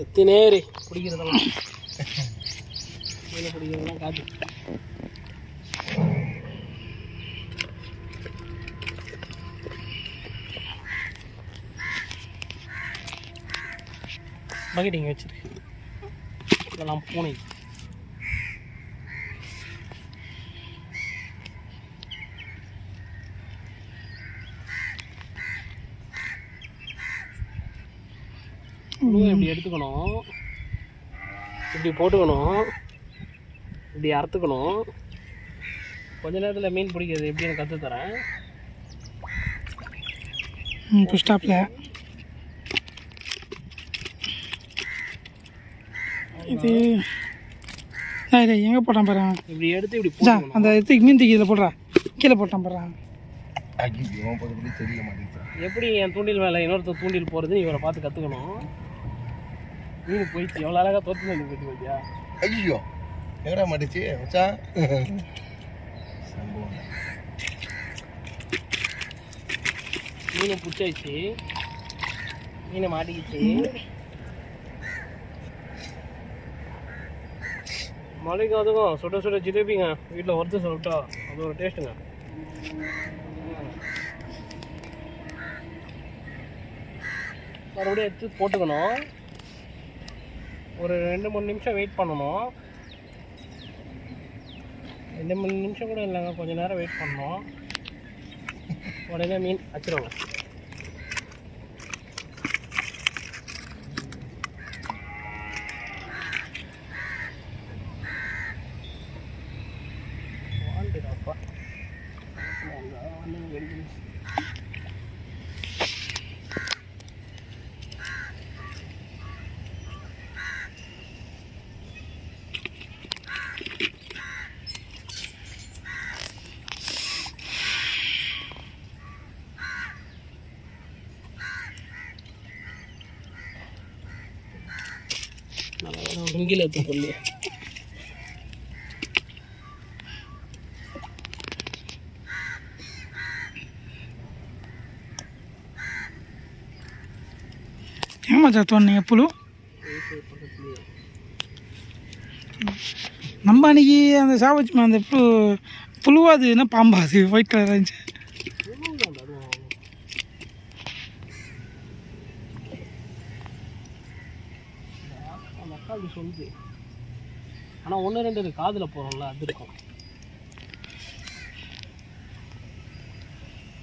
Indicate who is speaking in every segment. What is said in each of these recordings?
Speaker 1: எத்தினேரி பிடிக்கிறதெல்லாம் மீன் பிடிக்கிறதெல்லாம் காட்டு. பக்கெட் இங்கே வச்சிரு. இதெல்லாம் பூனை. புழுவை இப்படி எடுத்துக்கணும். இப்படி போட்டுக்கணும். இப்படி அறுத்துக்கணும். கொஞ்ச நேரத்தில் மீன் பிடிக்கிறது. எப்படின்னு கற்றுத்தரேன்
Speaker 2: இப்போ ஸ்டாப்பில் இது இது எங்கே போட்டான் பாரு.
Speaker 1: இப்படி எடுத்து இப்படி
Speaker 2: அந்த இது மீன் தூக்கி இதில் போடுறா. கீழே போட்டான் பாரு.
Speaker 1: எப்படி என் தூண்டில் மேலே இன்னொருத்தர் தூண்டில் போகிறதுன்னு இவரை பார்த்து கற்றுக்கணும் மீன் போயிடுச்சு. எவ்வளோ அழகாக தோற்று வந்து போயிட்டு போயிட்டியா
Speaker 3: ஐயோ எங்கடா மாட்டுச்சு மச்சான்? சம்பவம்.
Speaker 1: மீனை பிடிச்சாச்சு. மீனை மாட்டிக்கிச்சு. மழைக்கும் அதுக்கும் சுட சுட ஜிலேபிங்க வீட்டில் ஒருத்தர் சொல்லிட்டா அது ஒரு டேஸ்ட்டுங்க மறுபடியும் எடுத்து போட்டுக்கணும். ஒரு ரெண்டு மூணு நிமிஷம் வெயிட் பண்ணணும். ரெண்டு மூணு நிமிஷம் கூட இல்லைங்க கொஞ்சம் நேரம் வெயிட் பண்ணணும். உடனே மீன் வச்சிருவாங்க கீழே வேலை லுங்கில
Speaker 2: புழு? நம்ம அன்னைக்கு அந்த சாவச்சு அந்த புழு புழுவா அது என்ன பாம்பா அது? ஒயிட் கலர் இருந்துச்சு
Speaker 1: அந்த அக்கா அப்படி சொல்லுது ஆனால் ஒன்று ரெண்டு காதில் போகிறோம்ல அது இருக்கும்.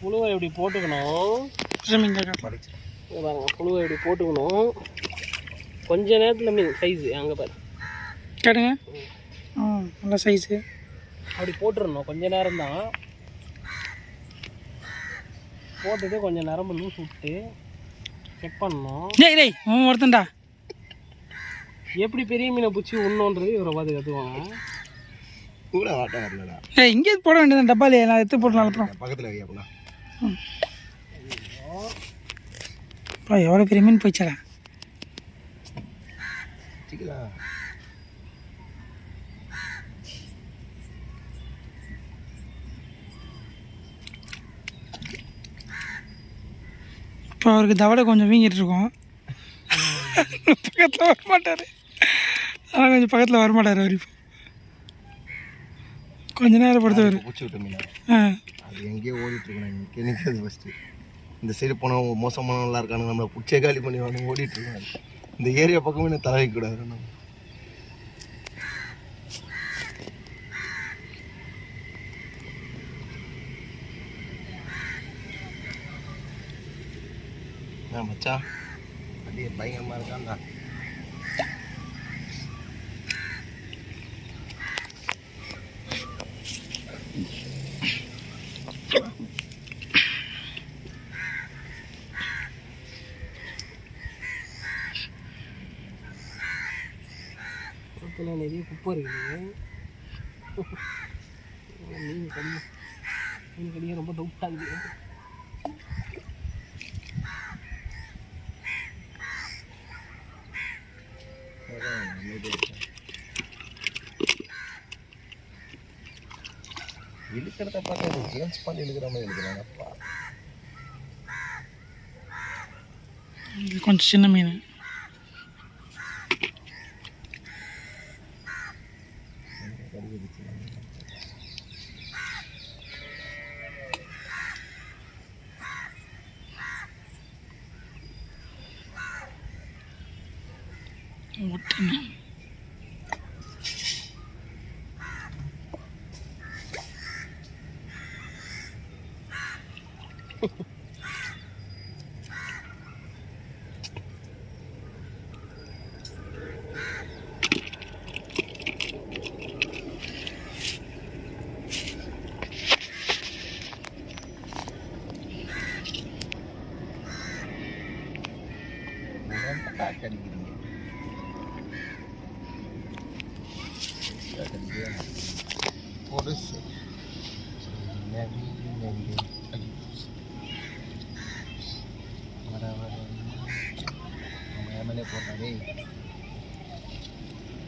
Speaker 1: புழுவை இப்படி போட்டுக்கணும்? பாருங்க புழுவை இப்படி போட்டுக்கணும்? கொஞ்ச நேரத்தில் மீன் சைஸு அங்கே பாரு.
Speaker 2: கேட்டுங்க ஆ நல்ல சைஸு
Speaker 1: அப்படி போட்டுடணும் கொஞ்ச நேரம் தான். போட்டுட்டு கொஞ்சம் நரம்பு லூஸ் விட்டு செக் பண்ணணும்.
Speaker 2: டேய் டேய் ஒருத்தன்டா.
Speaker 1: எப்படி பெரிய மீனை பிடிச்சி உண்ணோன்றது இவரை பார்த்து கற்றுவாங்க
Speaker 3: கூட வாட்டம் வரலடா.
Speaker 2: ஏய் இங்கே போட வேண்டியது டப்பாலே நான் எடுத்து போட்டு அப்புறம்.
Speaker 3: பக்கத்தில் வையா
Speaker 2: அப்பா எவ்வளோ பெரிய மீன் போயிச்சடா இப்போ அவருக்கு தவடை கொஞ்சம் வீங்கிட்டு இருக்கோம். பக்கத்தில் வர மாட்டார் ஆனால் கொஞ்சம் பக்கத்தில் வர மாட்டார் அவர் இப்போ. கொஞ்ச நேரம்
Speaker 3: மீனா
Speaker 2: ஆ.
Speaker 3: அது எங்கேயோ ஓடிட்டு இருக்கணும் இங்கே நிற்கிறது ஃபஸ்ட்டு இந்த சைடு போனவங்க மோசமானவங்களாம் இருக்கானுங்க நம்மளை பிடிச்சே காலி பண்ணி வந்து ஓடிட்டு இருக்காங்க இந்த ஏரியா பக்கமே நான் தலை கூடாது நம்ம மச்சான்? அப்படியே பயங்கரமாக இருக்கான்டா
Speaker 1: குளத்தில் நிறைய குப்பை இருக்குது மீன் கம்மி மீன் கடிக்க ரொம்ப டவுட் ஆகுது
Speaker 3: இழுக்கிறத பார்த்தா ஜேம்ஸ் பாண்டி இழுக்கிற மாதிரி இழுக்கிறானப்பா
Speaker 2: கொஞ்சம் சின்ன மீன்
Speaker 3: நவி வர வர நம்ம எம்எல்ஏ போட்டாரே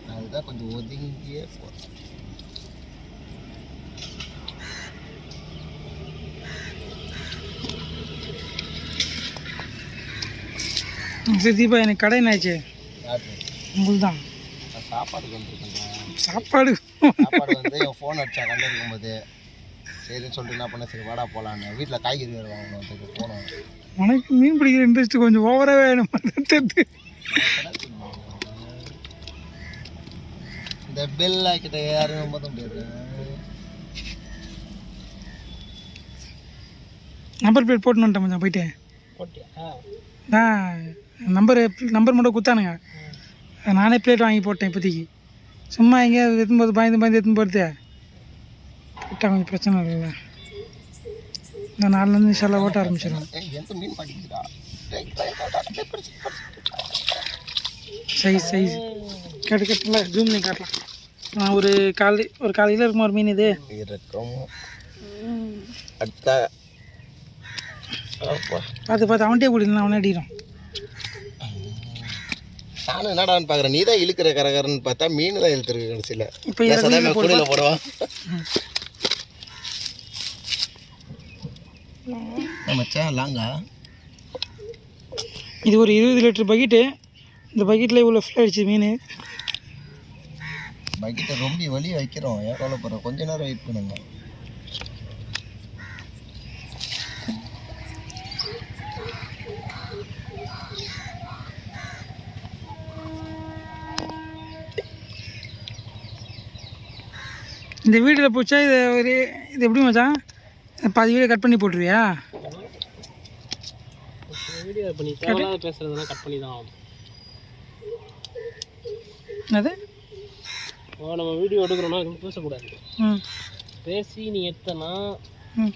Speaker 3: அதுதான் கொஞ்சம் ஒதுங்கியே போகிறேன்
Speaker 2: சரி தீபா எனக்கு கடை என்னாச்சு
Speaker 3: யாரு
Speaker 2: உங்களுக்கு தான்
Speaker 3: நான் சாப்பாடுக்கு வந்துருக்கேன்
Speaker 2: சாப்பாடு
Speaker 3: சாப்பாடு வந்து என் ஃபோன் அடிச்சா கண்டு இருக்கும்போது சரின்னு சொல்லிட்டு என்ன பண்ண சரி வாடா போகலான்னு வீட்டில் காய்கறி வேறு வாங்கணும் போனோம்.
Speaker 2: உனக்கு மீன் பிடிக்கிற இன்ட்ரெஸ்ட் கொஞ்சம் ஓவராக வேணும். தெரியுது.
Speaker 3: இந்த பெல் ஆக்கிட்ட யாரும் நம்ப முடியாது.
Speaker 2: நம்பர் பிளேட் போட்டுன்னு மச்சான் போயிட்டு. நான் நம்பர் நம்பர் மட்டும் கொடுத்தானுங்க. நானே பிளேட் வாங்கி போட்டேன் இப்போதைக்கு. சும்மா எங்கேயா எத்தும் போது பயந்து பயந்து எத்தும் போகிறது போட்டால் கொஞ்சம் பிரச்சனை இல்லைல்ல நான் நாலுலேருந்து இன்ஷால்லா ஓட்ட
Speaker 3: பிடிச்சு,
Speaker 2: சைஸ் சைஸ் கேட்டு கேட்டுல ஜூம் பண்ணி காட்டலாம். நான் ஒரு காலி ஒரு காலையில் இருக்குமா ஒரு மீன் இது?
Speaker 3: இருக்கும். அடுத்த.
Speaker 2: பார்த்து பார்த்து அவன்கிட்டே கூட்டிடலாம் அவனே அடிக்கிறான்
Speaker 3: நானும் என்னடான்னு பார்க்குறேன் நீ தான் இழுக்கிற கரகரன்னு பார்த்தா மீன் தான் இழுத்துருக்கு கடைசியில்.
Speaker 2: இப்போ
Speaker 3: கூடையில் போடுவான். மச்சான் லாங்கா.
Speaker 2: இது ஒரு இருபது லிட்டர் பக்கெட்டு. இந்த பக்கெட்டில் இவ்வளோ ஃபில் அடிச்சு மீன்.
Speaker 3: பக்கெட்டை ரொம்ப வலி வைக்கிறோம். ஏன் கவலைப்படுறோம். கொஞ்ச நேரம் வெயிட் பண்ணுங்க.
Speaker 2: இந்த வீடியோவில் போச்சா இது ஒரு இது எப்படி மச்சான்? பாதி வீடியோ கட் பண்ணி போட்டுருவியா?
Speaker 1: பேசுறதெல்லாம் கட் பண்ணி தான் ஆகும்
Speaker 2: என்னது?
Speaker 1: இப்போ நம்ம வீடியோ எடுக்கிறோம்னா எதுவும் பேசக்கூடாது. பேசி நீ எடுத்தனா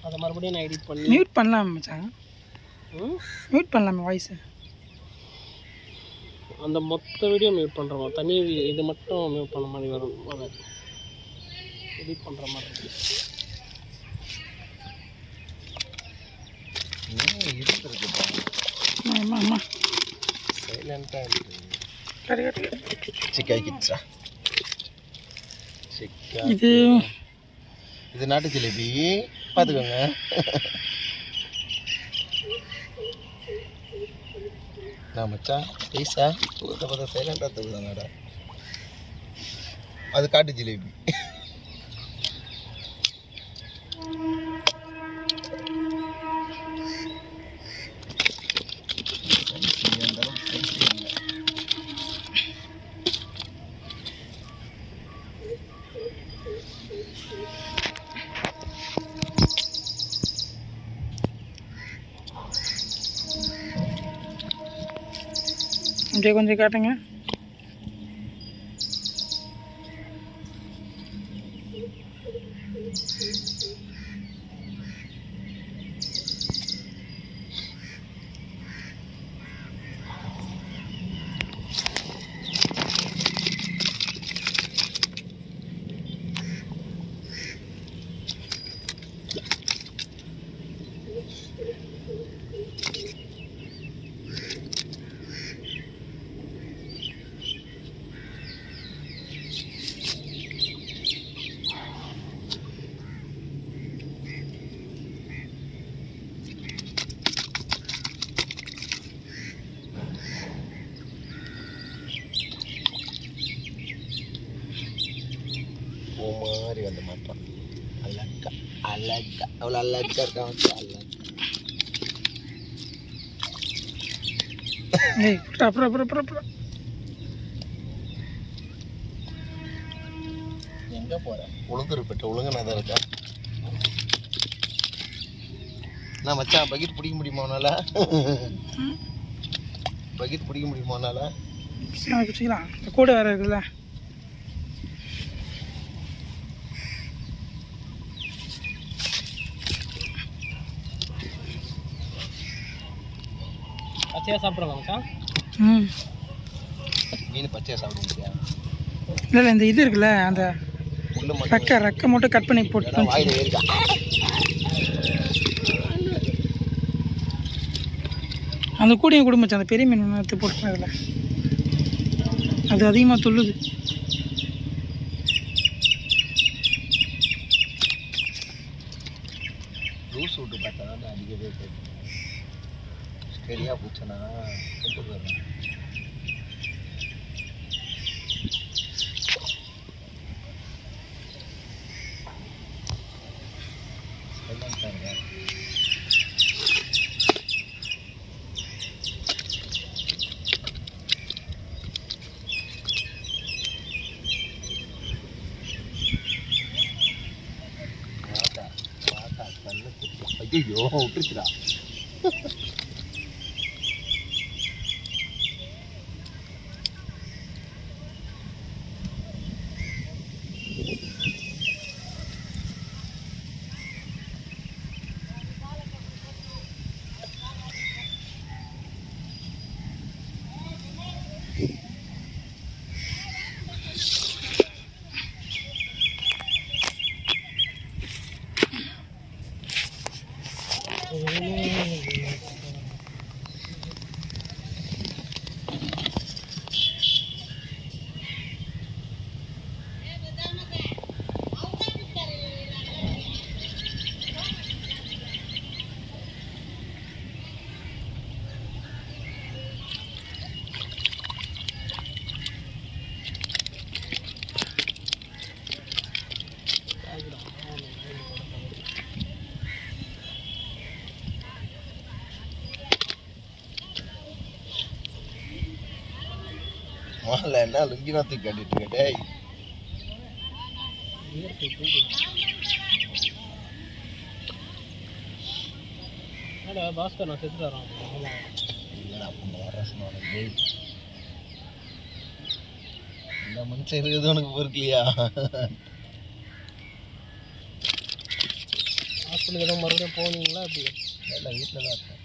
Speaker 1: அதை மறுபடியும் நான் எடிட் பண்ணி
Speaker 2: மியூட் பண்ணலாமே மச்சான்? மியூட் பண்ணலாமே வாய்ஸு
Speaker 1: அந்த மொத்த வீடியோ மியூட் பண்ணுறோம் தனி இது மட்டும் மியூட் பண்ண மாதிரி வரும் வராது. எடிட் பண்ணுற மாதிரி
Speaker 2: இது
Speaker 3: இது நாட்டு ஜிலேபி. பார்த்துக்கோங்க. நான் மச்சான் பைசா தூக்கத்தை பார்த்தா சைலண்டாக தூக்குதாங்கடா அது காட்டு ஜிலேபி.
Speaker 2: அப்படியே கொஞ்சம் காட்டுங்க
Speaker 3: மாதிரி வந்து மாட்டான் அழகா அழகா. அவ்வளோ அழகா இருக்கான் அழகா.
Speaker 2: அப்புறம் அப்புறம் அப்புறம் அப்புறம்
Speaker 3: எங்கே போகிறேன் உளுந்துருப்பட்டு ஒழுங்குனா தான் இருக்கா? நான் மச்சான் பக்கெட் பிடிக்க முடியுமா உன்னால? பக்கெட் பிடிக்க முடியுமா உன்னால?
Speaker 2: கூட வேற இருக்குல்ல.
Speaker 1: பச்சையாக சாப்பிட்றலாம் மச்சான்
Speaker 2: ம்.
Speaker 3: மீன் பச்சையாக சாப்பிட முடியா?
Speaker 2: இல்லை இல்லை இந்த இது இருக்குல்ல அந்த ரெக்கை ரெக்கை மட்டும் கட் பண்ணி போட்டு அந்த கூடையும் கொடுங்க மச்சான் அந்த பெரிய மீன் ஒன்று எடுத்து போட்டுருக்கேன் அதில். அது அதிகமாக துள்ளுது.
Speaker 3: லூஸ் விட்டு பார்த்தா தான் தெரியும். பெரியா போச்சுன்னா கொண்டு போயிடுறேன் ஐயோ விட்டுருச்சுடா. முதல்ல என்ன லுங்கினா தூக்கி கட்டிட்டு டேய்.
Speaker 1: பாஸ்கர் நான் வரான் ஆமாம்
Speaker 3: இல்லடா பொண்ணு வர சொன்னாலும் டேய். இந்த மனுஷன் இருக்குது உனக்கு பொறுக்கலையா
Speaker 1: ஹாஸ்பிட்டலுக்கு எதுவும் மறுபடியும் போவீங்களா எப்படி?
Speaker 3: இல்லை வீட்டில் தான் இருக்கேன்.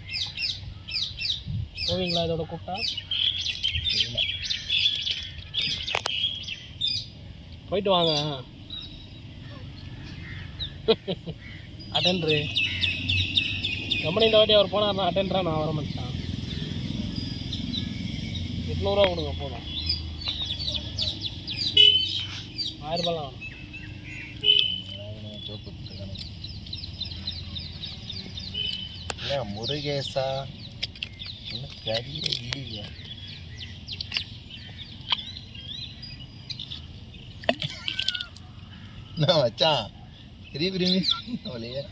Speaker 1: போவீங்களா இதோட கூப்பிட்டா?
Speaker 3: இல்லை.
Speaker 1: போயிட்டு வாங்க. அட்டன்ரு கம்பெனி இந்த வாட்டி அவர் போனார்னா அட்டன்ரா நான் வர மாட்டேன். எட்நூறுவா கொடுங்க போதும். ஆயிரம் வேணும்.
Speaker 3: முருகேசா. இன்னும் கறியே இல்லையா நான் வச்சான் பெரிய பெரிய மீன் அவளையே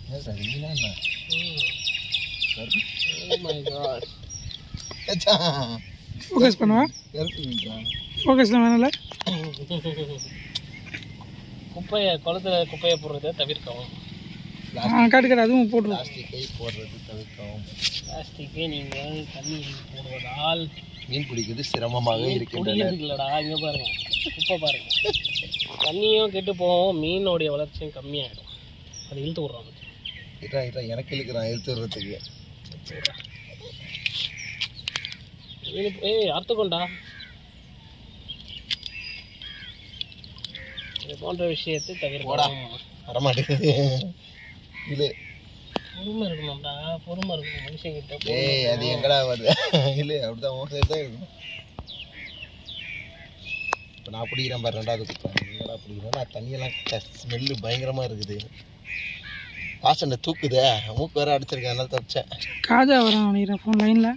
Speaker 3: என்ன சார் மீனா என்ன கருப்பு
Speaker 1: Oh my god.
Speaker 3: மச்சான்,
Speaker 2: ஃபோக்கஸ் பண்ணுவா? ஃபோக்கஸ்லாம் வேணாம்ல
Speaker 1: குப்பையை குளத்துல குப்பையை போடுறதை தவிர்க்கவும்.
Speaker 2: ஆ காட்டு காட்டு அதுவும் போட்டுருவோம்
Speaker 3: பிளாஸ்டிக்கை போடுறது தவிர்க்கவும்.
Speaker 1: பிளாஸ்டிக்கை நீங்கள் தண்ணி போடுவதால்
Speaker 3: மீன் பிடிக்கிறது சிரமமாக
Speaker 1: குடிக்கிறதுக்கு இல்லடா இங்கே பாருங்க குப்பை பாருங்க. தண்ணியும் கெட்டு போகும் மீனோடைய வளர்ச்சியும் கம்மியாயிடும். அதை இழுத்து விட்றாங்க
Speaker 3: இரா இரா எனக்கு இழுக்கிறான் இழுத்து விடுறதுக்கு.
Speaker 1: ஏய் அறுத்துக்கொண்டா இது போன்ற விஷயத்தை
Speaker 3: போடா.
Speaker 1: தவிர்க்கணும்
Speaker 3: வரமாட்டேங்குது இல்லை
Speaker 1: பொறுமை இருக்கணும்டா பொறுமை இருக்கணும் மனுஷங்கிட்ட
Speaker 3: ஏய் அது எங்கடா வருது? இல்லை அப்படிதான் சைடு தான் இருக்கும். இப்போ நான் பிடிக்கிறேன் பாரு ரெண்டாவது குப்பை. எங்கடா பிடிக்கிறேன் நான் தண்ணியெல்லாம் ஸ்மெல்லு பயங்கரமாக இருக்குது. வாசனை தூக்குதே. மூக்கு வேற அடிச்சிருக்கேன் அதனால தப்பிச்சேன்.
Speaker 2: காஜா வரான் ஃபோன் லைனில்